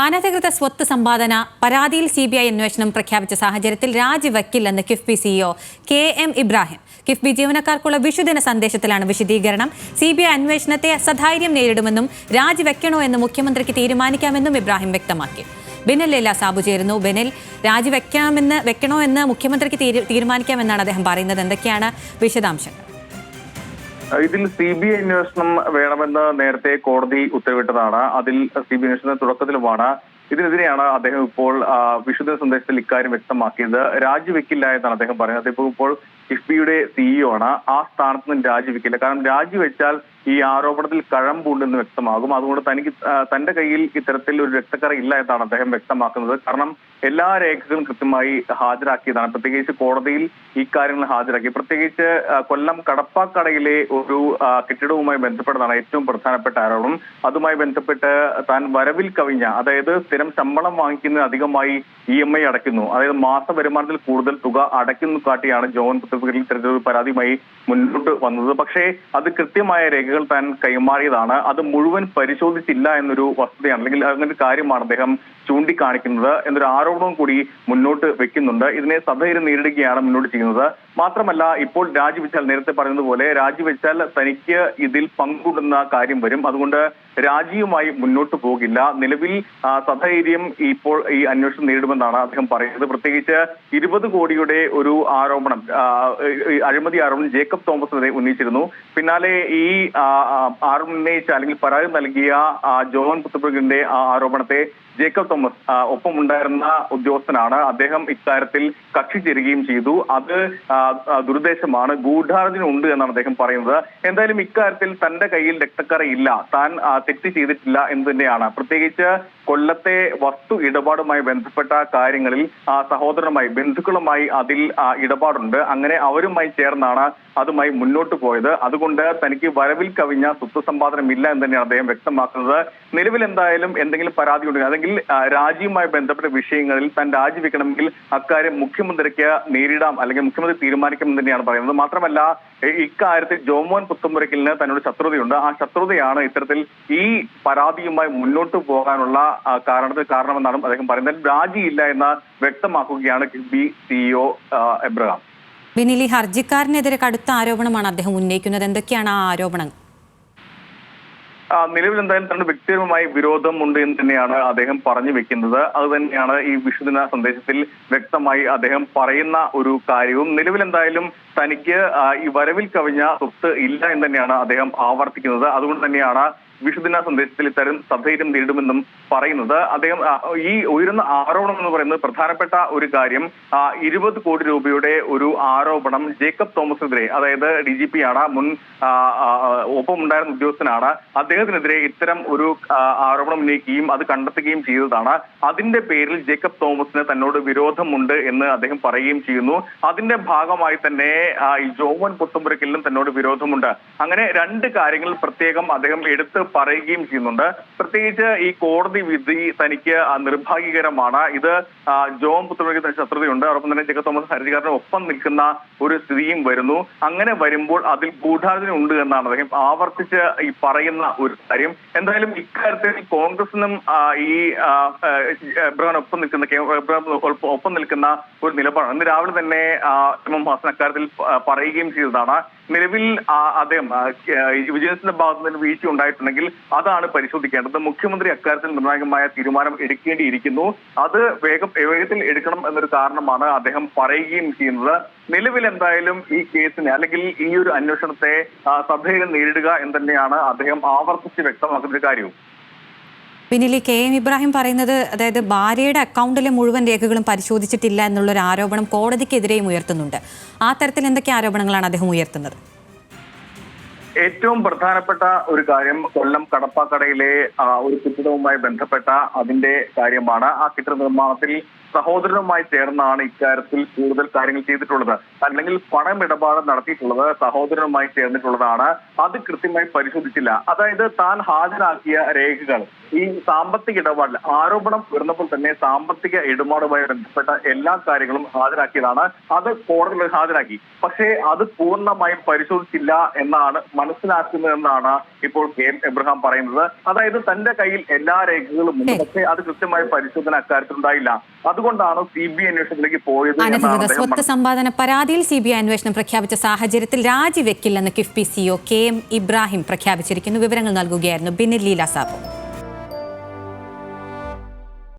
അനധികൃത സ്വത്ത് സമ്പാദന പരാതിയിൽ സി ബി ഐ അന്വേഷണം പ്രഖ്യാപിച്ച സാഹചര്യത്തിൽ രാജിവെക്കില്ലെന്ന് KIIFB CEO K M Ibrahim. KIIFB ജീവനക്കാർക്കുള്ള വിഷുദിന സന്ദേശത്തിലാണ് വിശദീകരണം. സി ബി ഐ അന്വേഷണത്തെ സധൈര്യം നേരിടുമെന്നും രാജിവെക്കണോ എന്ന് മുഖ്യമന്ത്രിക്ക് തീരുമാനിക്കാമെന്നും ഇബ്രാഹിം വ്യക്തമാക്കി. ബിനിൽ ലീല സാബു ചേരുന്നു. ബിനിൽ രാജിവെക്കാമെന്ന് വെക്കണോ എന്ന് മുഖ്യമന്ത്രിക്ക് തീരുമാനിക്കാമെന്നാണ് അദ്ദേഹം പറയുന്നത്. എന്തൊക്കെയാണ് വിശദാംശങ്ങൾ? ഇതിൽ സി ബി ഐ അന്വേഷണം വേണമെന്ന് നേരത്തെ കോടതി ഉത്തരവിട്ടതാണ്. അതിൽ സി ബി അന്വേഷണത്തിന് തുടക്കത്തിലുമാണ്. ഇതിനെതിരെയാണ് അദ്ദേഹം ഇപ്പോൾ വിശുദ്ധ സന്ദേശത്തിൽ ഇക്കാര്യം വ്യക്തമാക്കിയത്. രാജിവെക്കില്ല എന്നാണ് അദ്ദേഹം പറയുന്നത് അദ്ദേഹം ഇപ്പോൾ കിഫ്ബിയുടെ സിഇഒ ആണ്. ആ സ്ഥാനത്ത് നിന്ന് രാജിവെക്കില്ല. കാരണം രാജിവെച്ചാൽ ഈ ആരോപണത്തിൽ കഴമ്പുണ്ടെന്ന് വ്യക്തമാകും. അതുകൊണ്ട് തനിക്ക് തന്റെ കയ്യിൽ ഇത്തരത്തിൽ ഒരു രക്തക്കറ ഇല്ല എന്നാണ് അദ്ദേഹം വ്യക്തമാക്കുന്നത്. കാരണം എല്ലാ രേഖകളും കൃത്യമായി ഹാജരാക്കിയതാണ്. പ്രത്യേകിച്ച് കോടതിയിൽ ഈ കാര്യങ്ങൾ ഹാജരാക്കി. പ്രത്യേകിച്ച് കൊല്ലം കടപ്പാക്കടയിലെ ഒരു കെട്ടിടവുമായി ബന്ധപ്പെട്ടതാണ് ഏറ്റവും പ്രധാനപ്പെട്ട ആരോപണം. അതുമായി ബന്ധപ്പെട്ട് താൻ വരവിൽ കവിഞ്ഞ അതായത് സ്ഥിരം ശമ്പളം വാങ്ങിക്കുന്നതിന് അധികമായി ഇ എം ഐ അടയ്ക്കുന്നു. അതായത് മാസ വരുമാനത്തിൽ കൂടുതൽ തുക അടയ്ക്കുന്നു കാട്ടിയാണ് ജോൺ പുത്തപ്പുകരിൽ തെരഞ്ഞെടുപ്പ് പരാതിയുമായി മുന്നോട്ട് വന്നത്. പക്ഷേ അത് കൃത്യമായ രേഖകൾ താൻ കൈമാറിയതാണ്. അത് മുഴുവൻ പരിശോധിച്ചില്ല എന്നൊരു വസ്തുതയാണ്. അല്ലെങ്കിൽ അങ്ങനൊരു കാര്യമാണ് അദ്ദേഹം ചൂണ്ടിക്കാണിക്കുന്നത് എന്നൊരു ആരോപണവും കൂടി മുന്നോട്ട് വെക്കുന്നുണ്ട്. ഇതിനെ സഭയിൽ നേരിടുകയാണ് മുന്നോട്ട് ചെയ്യുന്നത്. മാത്രമല്ല ഇപ്പോൾ രാജിവെച്ചാൽ നേരത്തെ പറയുന്നത് പോലെ രാജിവെച്ചാൽ തനിക്ക് ഇതിൽ പങ്കുണ്ടെന്ന കാര്യം വരും. അതുകൊണ്ട് രാജിയുമായി മുന്നോട്ട് പോകില്ല. നിലവിൽ സധൈര്യം ഇപ്പോൾ ഈ അന്വേഷണം നേരിടുമെന്നാണ് അദ്ദേഹം പറയുന്നത്. പ്രത്യേകിച്ച് ഇരുപത് കോടിയുടെ ഒരു ആരോപണം അഴിമതി ആരോപണം ജേക്കബ് തോമസിനെതിരെ ഉന്നയിച്ചിരുന്നു. പിന്നാലെ ഈ ആരോപണം ഉന്നയിച്ച അല്ലെങ്കിൽ പരാതി നൽകിയ ജോൺ പുത്തപ്പുറകിന്റെ ആരോപണത്തെ ജേക്കബ് തോമസ് ഒപ്പമുണ്ടായിരുന്ന ഉദ്യോഗസ്ഥനാണ്. അദ്ദേഹം ഇക്കാര്യത്തിൽ കക്ഷി ചേരുകയും ചെയ്തു. അത് ദുരുദ്ദേശമാണ്. ഉണ്ട് എന്നാണ് അദ്ദേഹം പറയുന്നത്. എന്തായാലും ഇക്കാര്യത്തിൽ തന്റെ കയ്യിൽ രക്തക്കറയില്ല. താൻ തെറ്റ് ചെയ്തിട്ടില്ല എന്ന് തന്നെയാണ്. പ്രത്യേകിച്ച് കൊല്ലത്തെ വസ്തു ഇടപാടുമായി ബന്ധപ്പെട്ട കാര്യങ്ങളിൽ ആ, സഹോദരനുമായി ബന്ധുക്കളുമായി അതിൽ ഇടപാടുണ്ട്. അങ്ങനെ അവരുമായി ചേർന്നാണ് അതുമായി മുന്നോട്ട് പോയത്. അതുകൊണ്ട് തനിക്ക് വരവിൽ കവിഞ്ഞ സ്വത്ത് സമ്പാദനമില്ല എന്ന് തന്നെയാണ് അദ്ദേഹം വ്യക്തമാക്കുന്നത്. നിലവിൽ എന്തായാലും എന്തെങ്കിലും പരാതി ഉണ്ടെങ്കിൽ അല്ലെങ്കിൽ രാജ്യവുമായി ബന്ധപ്പെട്ട വിഷയങ്ങളിൽ താൻ രാജിവെക്കണമെങ്കിൽ അക്കാര്യം മുഖ്യമന്ത്രിക്ക് നേരിടാം അല്ലെങ്കിൽ മുഖ്യമന്ത്രി തീരുമാനിക്കുമെന്ന് തന്നെയാണ് പറയുന്നത്. മാത്രമല്ല ഇക്കാര്യത്തിൽ ജോമോൻ പുത്തുമുരക്കലിന് തന്നോട് ശത്രുതയുണ്ട്. ആ ശത്രുതയാണ് ഇത്തരത്തിൽ ഈ പരാതിയുമായി മുന്നോട്ട് പോകാനുള്ള കാരണത്തിൽ കാരണമെന്നാണ് അദ്ദേഹം പറയുന്നത്. രാജിയില്ല എന്ന് വ്യക്തമാക്കുകയാണ് കിഫ്ബി സിഇഒ എബ്രഹാം. ബെനിൽ ഈ ഹർജിക്കാരനെതിരെ കടുത്ത ആരോപണമാണ് അദ്ദേഹം ഉന്നയിക്കുന്നത്. എന്തൊക്കെയാണ് ആ ആരോപണങ്ങൾ? നിലവിൽ എന്തായാലും തന്റെ വ്യക്തിപരമായി വിരോധമുണ്ട് എന്ന് തന്നെയാണ് അദ്ദേഹം പറഞ്ഞു വെക്കുന്നത്. അത് തന്നെയാണ് ഈ വിഷുദിന സന്ദേശത്തിൽ വ്യക്തമായി അദ്ദേഹം പറയുന്ന ഒരു കാര്യവും. നിലവിൽ എന്തായാലും തനിക്ക് ഈ വരവിൽ കവിഞ്ഞ സ്വത്ത് ഇല്ല എന്ന് തന്നെയാണ് അദ്ദേഹം ആവർത്തിക്കുന്നത്. അതുകൊണ്ട് തന്നെയാണ് വിഷുദിന സന്ദേശത്തിൽ ഇത്തരം സധൈര്യം നേരിടുമെന്നും പറയുന്നത്. അദ്ദേഹം ഈ ഉയരുന്ന ആരോപണം എന്ന് പറയുന്നത് പ്രധാനപ്പെട്ട ഒരു കാര്യം ഇരുപത് കോടി രൂപയുടെ ഒരു ആരോപണം ജേക്കബ് തോമസിനെതിരെ അതായത് ഡി ജി പി ആണ് മുൻ ആ, ആ, ആ, ഒപ്പം ഉണ്ടായിരുന്ന ഉദ്യോഗസ്ഥനാണ് അദ്ദേഹത്തിനെതിരെ ഇത്തരം ഒരു ആരോപണം ഉന്നയിക്കുകയും അത് കണ്ടെത്തുകയും ചെയ്തതാണ്. അതിന്റെ പേരിൽ ജേക്കബ് തോമസിന് തന്നോട് വിരോധമുണ്ട് എന്ന് അദ്ദേഹം പറയുകയും ചെയ്യുന്നു. അതിന്റെ ഭാഗമായി തന്നെ ഈ ജോമൻ പുത്തുമ്പുരക്കലിനും തന്നോട് വിരോധമുണ്ട്. അങ്ങനെ രണ്ട് കാര്യങ്ങൾ പ്രത്യേകം അദ്ദേഹം എടുത്ത് പറയുകയും ചെയ്യുന്നുണ്ട്. പ്രത്യേകിച്ച് ഈ കോടതി വിധി തനിക്ക് നിർഭാഗ്യകരമാണ്. ഇത് ജോൺ തന്നെ ശത്രുതയുണ്ട്. അതോടൊപ്പം തന്നെ ജഗത് തോമസ് ഹരിജക്കാരന് ഒപ്പം നിൽക്കുന്ന ഒരു സ്ഥിതിയും വരുന്നു. അങ്ങനെ വരുമ്പോൾ അതിൽ ഗൂഢാലോചന ഉണ്ട് എന്നാണ് അദ്ദേഹം ആവർത്തിച്ച് ഈ പറയുന്ന ഒരു കാര്യം. എന്തായാലും ഇക്കാര്യത്തിൽ കോൺഗ്രസിനും ഈ ആ, ഒപ്പം നിൽക്കുന്ന ഒപ്പം- നിൽക്കുന്ന ഒരു നിലപാടാണ്. ഇന്ന് രാവിലെ തന്നെ എം എം ഹാസൻ അക്കാര്യത്തിൽ പറയുകയും ചെയ്തതാണ്. നിലവിൽ അദ്ദേഹം വിജിലൻസിന്റെ ഭാഗത്ത് നിന്ന് വീഴ്ച ഉണ്ടായിട്ടുണ്ടെങ്കിൽ അതാണ് പരിശോധിക്കേണ്ടത്. മുഖ്യമന്ത്രി അക്കാര്യത്തിൽ നിർണായകമായ തീരുമാനം എടുക്കേണ്ടിയിരിക്കുന്നു. അത് വേഗം വേഗത്തിൽ എടുക്കണം എന്നൊരു കാരണമാണ് അദ്ദേഹം പറയുകയും ചെയ്യുന്നത്. നിലവിൽ എന്തായാലും ഈ കേസിനെ അല്ലെങ്കിൽ ഈ ഒരു അന്വേഷണത്തെ സഭയിൽ നേരിടുക എന്ന് തന്നെയാണ് അദ്ദേഹം ആവർത്തിച്ച് വ്യക്തമാക്കുന്ന ഒരു കാര്യവും. പിന്നിൽ കെ എം ഇബ്രാഹിം പറയുന്നത് അതായത് ഭാര്യയുടെ അക്കൗണ്ടിലെ മുഴുവൻ രേഖകളും പരിശോധിച്ചിട്ടില്ല എന്നുള്ളൊരു ആരോപണം കോടതിക്കെതിരെയും ഉയർത്തുന്നുണ്ട്. ആ തരത്തിൽ എന്തൊക്കെ ആരോപണങ്ങളാണ് അദ്ദേഹം ഉയർത്തുന്നത്? ഏറ്റവും പ്രധാനപ്പെട്ട ഒരു കാര്യം കൊല്ലം കടപ്പാക്കടയിലെ ഒരു കെട്ടിടവുമായി ബന്ധപ്പെട്ട അതിന്റെ കാര്യമാണ്. ആ കെട്ടിട നിർമ്മാണത്തിൽ സഹോദരനുമായി ചേർന്നാണ് ഇക്കാര്യത്തിൽ കൂടുതൽ കാര്യങ്ങൾ ചെയ്തിട്ടുള്ളത്. അല്ലെങ്കിൽ പണമിടപാട് നടത്തിയിട്ടുള്ളത് സഹോദരനുമായി ചേർന്നിട്ടുള്ളതാണ്. അത് കൃത്യമായി പരിശോധിച്ചില്ല. അതായത് താൻ ഹാജരാക്കിയ രേഖകൾ ഈ സാമ്പത്തിക ഇടപാടിൽ ആരോപണം ഉയർന്നപ്പോൾ തന്നെ സാമ്പത്തിക ഇടപാടുമായി ബന്ധപ്പെട്ട എല്ലാ കാര്യങ്ങളും ഹാജരാക്കിയതാണ്. അത് കോടതിയിൽ ഹാജരാക്കി. പക്ഷേ അത് പൂർണമായും പരിശോധിച്ചില്ല എന്നാണ് മനസ്സിലാക്കുന്നതെന്നാണ് ഇപ്പോൾ കെ എം എബ്രഹാം പറയുന്നത്. അതായത് തന്റെ കയ്യിൽ എല്ലാ രേഖകളും ഉണ്ട്. പക്ഷേ അത് കൃത്യമായ പരിശോധന അക്കാര്യത്തിൽ ഉണ്ടായില്ല അതുകൊണ്ടാണ് സി ബി ഐ അന്വേഷണത്തിലേക്ക് പോയത് അനധികൃത സ്വത്ത് സമ്പാദന പരാതിയിൽ സി ബി ഐ അന്വേഷണം പ്രഖ്യാപിച്ച സാഹചര്യത്തിൽ രാജിവെക്കില്ലെന്ന് KIIFB CEO K M Ibrahim പ്രഖ്യാപിച്ചിരിക്കുന്നു. വിവരങ്ങൾ നൽകുകയായിരുന്നു ബിനിൽ ലീല സാബു